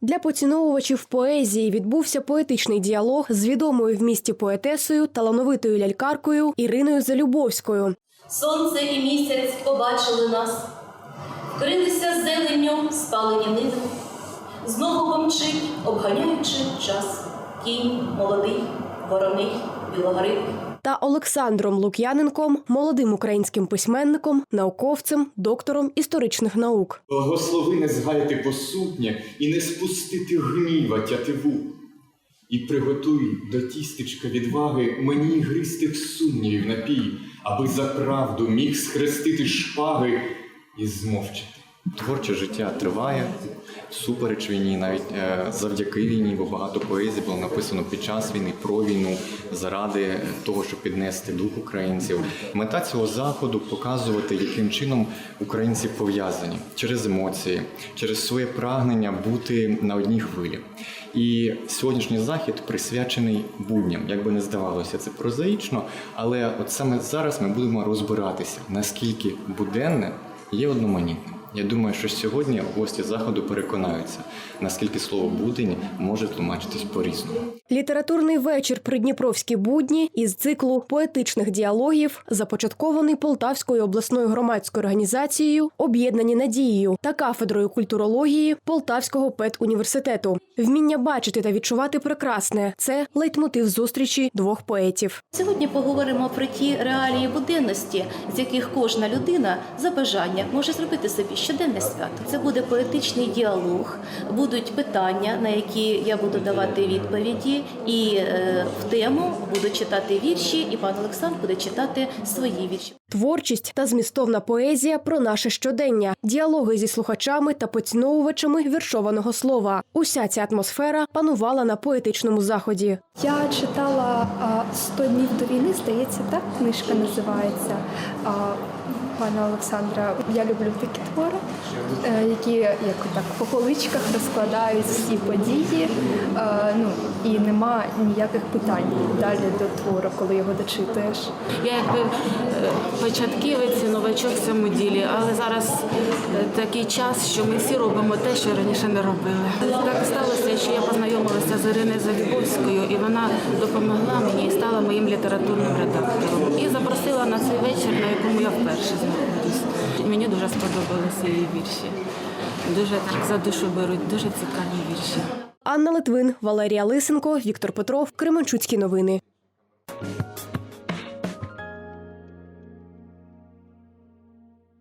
Для поціновувачів поезії відбувся поетичний діалог з відомою в місті поетесою, талановитою лялькаркою Іриною Залюбовською. Сонце і місяць побачили нас, вкрилися зеленню спалені ниви, знову помчить, обганяючи час, кінь молодий, вороний, білогривий. Та Олександром Лук'яненком, молодим українським письменником, науковцем, доктором історичних наук. Благослови не згаяти посутнє і не спустити гніва тятиву. І приготуй до тістечка відваги мені гристих сумнівів напій, аби за правду міг схрестити шпаги і змовчати. Творче життя триває всупереч війні, навіть е, завдяки війні, бо багато поезії було написано під час війни про війну, заради того, щоб піднести дух українців. Мета цього заходу показувати, яким чином українці пов'язані через емоції, через своє прагнення бути на одній хвилі. І сьогоднішній захід присвячений будням, як би не здавалося, це прозаїчно, але от саме зараз ми будемо розбиратися, наскільки буденне є одноманітним. Я думаю, що сьогодні гості заходу переконаються, наскільки слово будень може тлумачитись по-різному. Літературний вечір Придніпровські будні із циклу поетичних діалогів, започаткований Полтавською обласною громадською організацією Об'єднані надією та кафедрою культурології Полтавського педуніверситету. Вміння бачити та відчувати прекрасне це лейтмотив зустрічі двох поетів. Сьогодні поговоримо про ті реалії буденності, з яких кожна людина за бажання може зробити собі щоденне свято. Це буде поетичний діалог, будуть питання, на які я буду давати відповіді, і е, в тему буду читати вірші, і пан Олександр буде читати свої вірші. Творчість та змістовна поезія про наше щодення, діалоги зі слухачами та поціновувачами віршованого слова. Уся ця атмосфера панувала на поетичному заході. Я читала «100 днів до війни, здається, так книжка називається. Пана Олександра, я люблю такі твори, е, які як так по поличках розкладають всі події. Ну і нема ніяких питань далі до твору, коли його дочитуєш. Я якби е, початківець, новачок в цьому ділі, але зараз е, такий час, що ми всі робимо те, що раніше не робили. Так сталося, що я познайомилася з Іриною Залюбовською, і вона допомогла мені і стала моїм літературним редактором. І запросила на цей вечір, на якому я вперше знаходжусь. Мені дуже сподобалися її вірші. Дуже так за душу беруть, дуже цікаві вірші. Анна Литвин, Валерія Лисенко, Віктор Петров, Кременчуцькі новини.